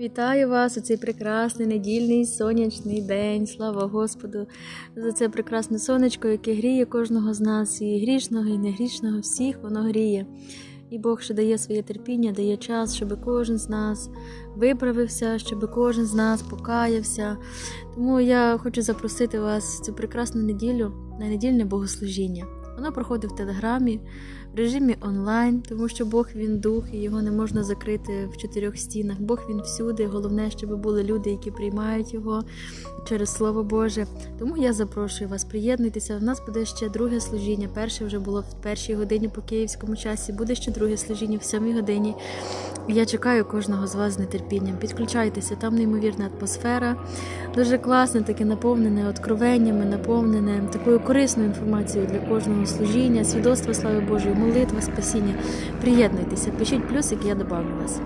Вітаю вас у цей прекрасний недільний сонячний день. Слава Господу за це прекрасне сонечко, яке гріє кожного з нас, і грішного, і негрішного, всіх воно гріє. І Бог ще дає своє терпіння, дає час, щоб кожен з нас виправився, щоб кожен з нас покаявся. Тому я хочу запросити вас в цю прекрасну неділю на недільне богослужіння. Воно проходить в телеграмі в режимі онлайн, тому що Бог він дух, і його не можна закрити в чотирьох стінах. Бог він всюди. Головне, щоб були люди, які приймають його через Слово Боже. Тому я запрошую вас, приєднуйтеся. У нас буде ще друге служіння. Перше вже було в першій годині по київському часі. Буде ще друге служіння в сьомій годині. Я чекаю кожного з вас з нетерпінням. Підключайтеся, там неймовірна атмосфера. Дуже класне, таке наповнене откровеннями, наповнене такою корисною інформацією для кожного служіння, свідоцтва слави Божої, молитва, спасіння. Приєднуйтеся, пишіть плюсик, я добавлю вас.